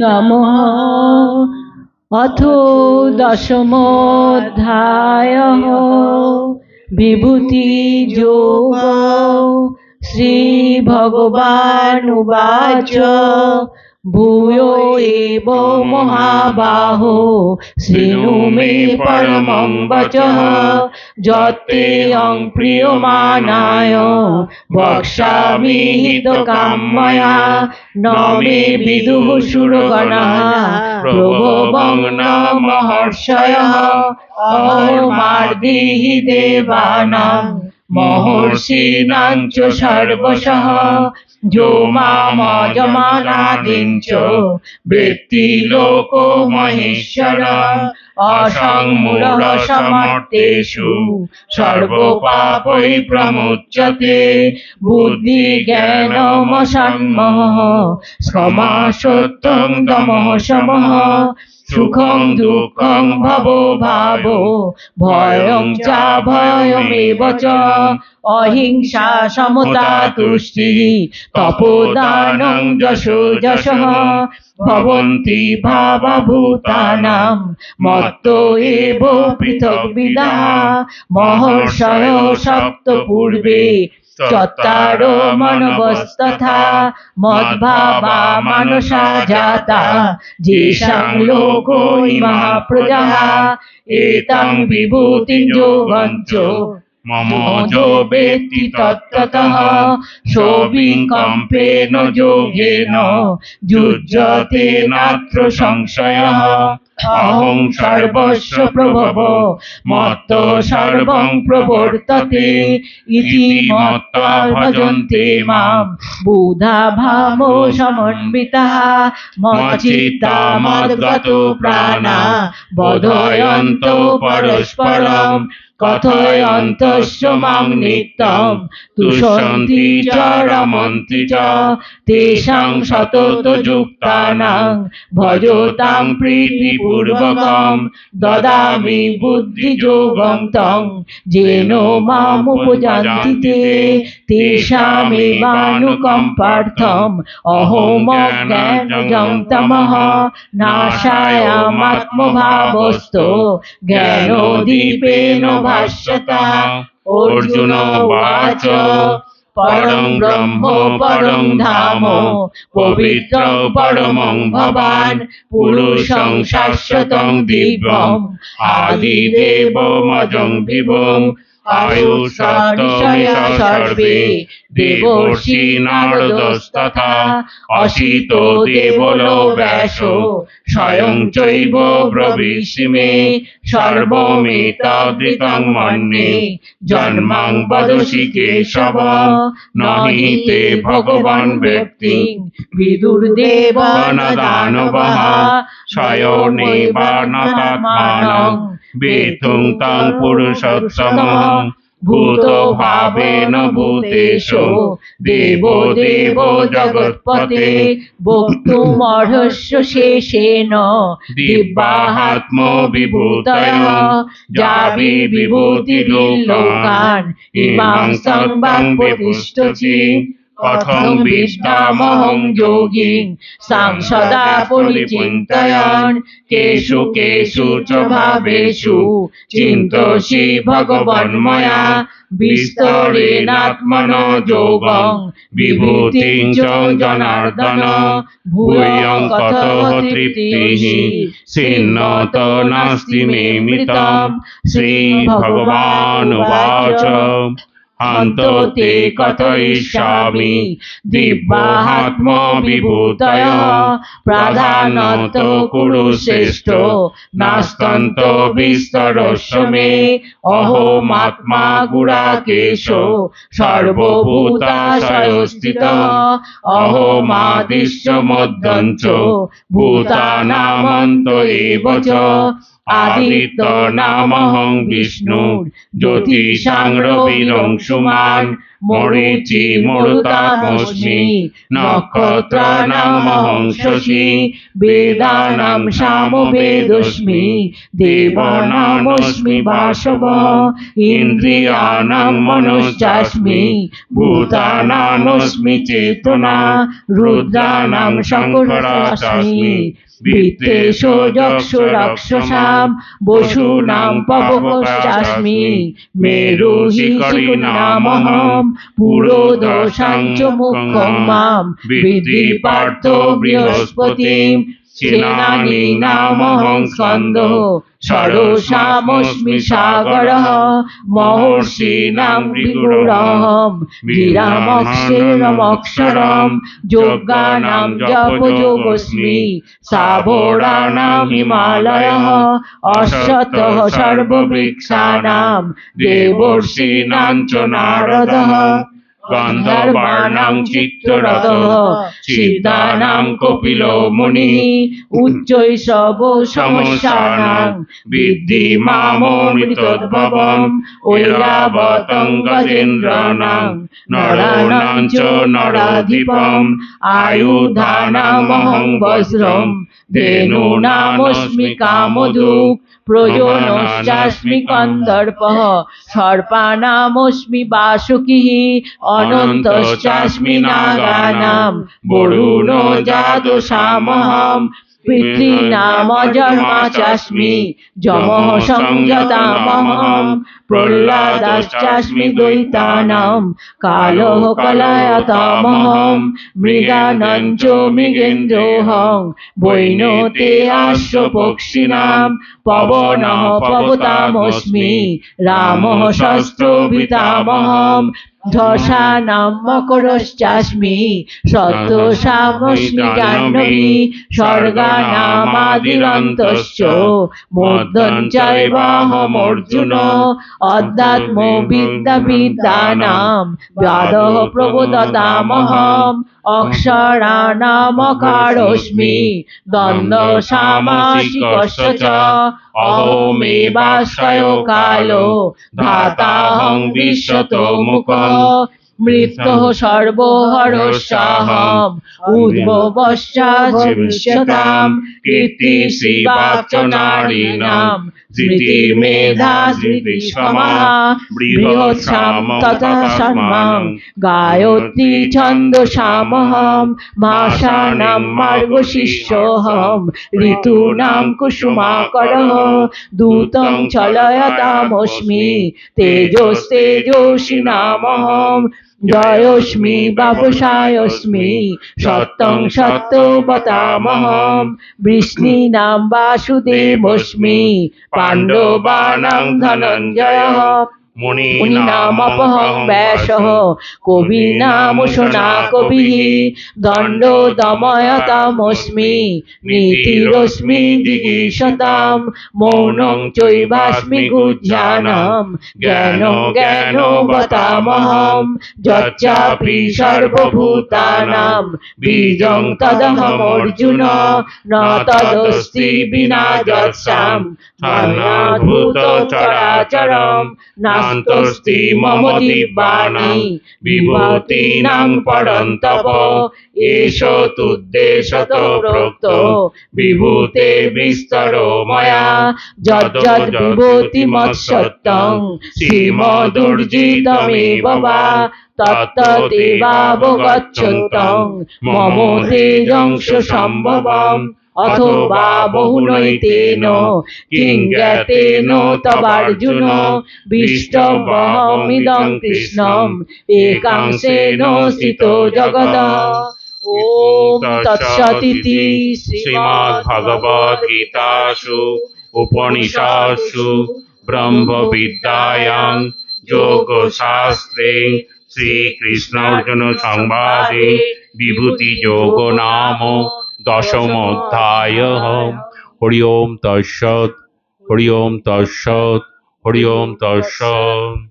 নমঃ অথ দশমধ্যায় বিভূতি যোগ শ্রীভগবানুবাচ ভূয় এব মহাবাহ শ্রীনুমে পরম বচ যতে প্রিয় মানায় বক্ষামি হিত মহর্ষয় মার্দি দেবানা মহর্ষিণাঞ্চ সর্বশঃ যো মামজমানাদিঞ্চ বৃত্তি লোক মহেশ্বর অসংমূলসমর্তেষু সর্বপাপৈ প্রমুচ্যতে বুদ্ধি জ্ঞানমসন্মহ ক্ষমা সত্যং দমহ সমহ সুখম দুঃখম ভব ভাব, ভয়ং চা ভয়মেব চ অহিংসা সমতা তুষ্টি, তপোদানং যশ যশ। ভবন্তি ভাবভূতানাম, মত্ত এব পৃথক বিদা। মহর্ষয় সপ্ত পূর্বে চত্তারো মনবস্তথা, মদ্ভাবা মানসা জাতা যেষাং লোক মহাপ্রজা এতাং বিভূতিং যোগঞ্চ মম যো কম্পেন যোগেন নাত্র অহং সর্বস্ব প্রভব মত সর্বং প্রবর্ততে ইতি মত্ত্বা ভজন্তে মাম। বুধা ভামো সমন্বিতা মচিতা মদ্গত প্রাণ। বোধয়ন্ত পরস্পরম, কথয়ন্তস্য মাম নিত্যম। তুষন্তি চ রমন্তি চ, তেষাং সতত যুক্তানাং। ভজতাং প্রীতি प्रीतिपूर्वकं ददामि बुद्धियोगं तं येन मामुपजन्ति ते तेषामेवानुकम्पार्थम् अहोमज्ञानजं तमः नाशायामात्मभावस्तो ज्ञानोदीपेन भाष्यता अर्जुन পরম ব্রহ্ম পরম ধাম পবিত্র পরম ভবান পুরুষং শাশ্বতং দিব্যম আদিদেব মজং বিভম आयुषादमया सर्वे देवर्षि नारदस्तथा असितो देवलो व्यासो स्वयं चैव ब्रवीषि मे सर्वमेतादृतं मन्ये जन्मां वदसि केशव न हि ते भगवान् व्यक्तिं विदुर्देव न दानवः বেতুং তাং পুরুষোত্তম ভূত ভাবে ভূতেশ দেব দেব জগৎপতে বক্তুমর্হস্য শেষেন। দিব্যাহাত্ম বিভূত যাবি বিভূতি লোকান ইমাং সংবাং প্রতিষ্ঠতি কথং বিদ্যামহং যোগীং সাং সদা পরিচিন্তয়ন কেষু কেষু চ ভাবেষু চিন্তসি ভগবন্ময়া বিস্তরেণাত্মনো যোগং যোগ বিভূতি জনার্দন ভূয়ং কত তৃপ্তি সিন্নত নাস্তি মে মৃত শ্রী ভগবান উবাচ অন্তো তে কথয়িষ্যামি দিব্যাহাত্ম বিভূতয় প্রাধানত কুরু শ্রেষ্ঠ নাস্তন্ত বিস্তরস্য মে অহমাত্মা গুড়াকেশ সর্বভূতাশয়স্থিত অহমাদিশ্য মধ্যঞ্চ ভূতানামন্ত এব চ আদিত্য নামহং বিষ্ণু জ্যোতিষাং রবিরং সুমান মরিচি নক্ষত্র নক্ষত্রানামহং শশী, বেদানাম দেব নামস্মি বাসব, ইন্দ্রিয়ানাম মনশ্চাস্মি ভূতানামস্মি চেতনা, রুদ্রানাম শঙ্করাস্মি বিত্তেষো যক্ষ রাক্ষসাম বসূনাম পবশ্চাস্মি মেরুহিকরিণামহম পুরোদশাং চ মুখং মাম বৃদ্ধি পার্থ বৃহস্পতিম সেনানীনামহং স্কন্দ ষড়শামস্মি সাগরः মহর্ষীণাং ভৃগুরহম গিরামক্ষরমক্ষরম যোগানাং জপযোগস্মি সাবোরাণাং হিমালয়ः অশ্বতः সর্ববৃক্ষাণাং দেবর্ষীণাং চ নারদः গন্ধর্বাণাং চিত্ররথः সিদ্ধানাং কপিলো মুনিः। উচ্চৈষব সমস্যানাং বিদ্ধি মামৃতদ্ভবম ঐরাবতং গজেন্দ্রাণাং নরাণাং চ নরাধিপম বজ্রম কামধুক প্রয়োনশ্চাস্মি কন্দর্প সর্পানামস্মি বাসুকিः অনন্তশ্চাস্মি নাগানাম বরুণো জাদুষামহম পিতॄনামজন্মাচাস্মি যমः সংযতামহম প্রহ্লাদাশ্চাস্মি দৈতানাম। কালः কলয়তামহম মৃগানং চ মৃগেন্দ্রোহং। বৈনতে আশ্ব পক্ষিণাম পবনः পবতামস্মি। রামः শস্ত্রভিতামহম ধসানাম মকরশ্চাস্মি সত্যসামস্মি জাহ্নবী স্বর্গানামাদিরন্তশ্চ অর্জুন অধ্যাত্ম বিদ্যা বিদ্যানাম ব্যাদः প্রবোদতামহম অক্ষরাণামকারস্মি দ্বন্দ্ব সামাসিকস্য চ কালো ধাতাহং বিশ্বত মুখ মৃত্যু সর্বহরস্যাহম। উদ্ভবশ্চাবিষ্যতাম কীর্তি শ্রীবাচ নারীণাম ধৃতি মেধা ধৃতি সমা। বৃহৎসাম তথা সম্মাং গায়ত্রী ছন্দসামহম মার্গশিষ্যোহম। ঋতূনাম দূতং চলয়তামস্মি। তেজস্তেজস্বি নামহম জয়স্মি বাবুষায়স্মি সত্যং সত্যবতামহম বৃষ্ণীনাম বাসুদেবস্মি পাণ্ডবানাং ধনঞ্জয়ः। ব্যাসः কবিনামুষনা কবিः দণ্ড দময়তামস্মি মৌনং যচ্চাপি সর্বভূতানাম বীজং তদহমর্জুন ন তদস্তি বিনা যৎসাম ভূত চরাচরম নাস্তস্তি দিব্যানি বিভূতিনাং পরন্তপ এষ তুদ্দেশত প্রোক্ত বিভূতে বিস্তর ময়া যজ্জদ বিভূতি মৎসত্যং শ্রীমদুর্জিতমেব বা তত্তদেবাবগচ্ছন্তং মম তেজংশ সম্ভবম অথবা বহুনৈতেন কিং জ্ঞাতেন তবার্জুন বিষ্টবহমিদং কৃষ্ণম, একাংশেন স্থিত জগদ ওম তৎসদিতি শ্রীমদ্ভগবদ্গীতাসু উপনিষৎসু ব্রহ্মবিদ্যায়াং, যোগশাস্ত্রে শ্রীকৃষ্ণার্জুন সংবাদে বিভূতিযোগ নাম দশমোধ্যায় হরি ওম তৎসৎ হরি ওম তৎসৎ হরি ওম তৎসৎ